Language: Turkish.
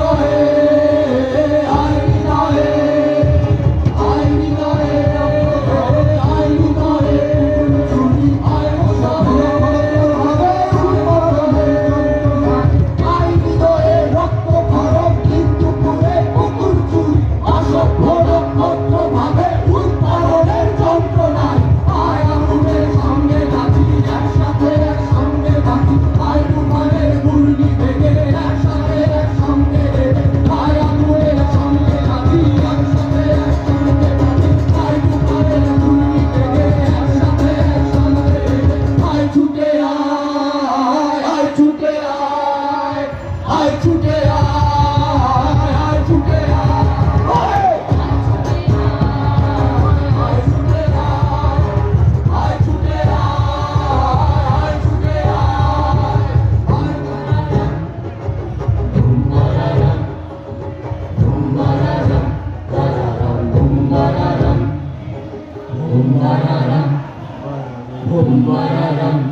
Oh. Bum bararam,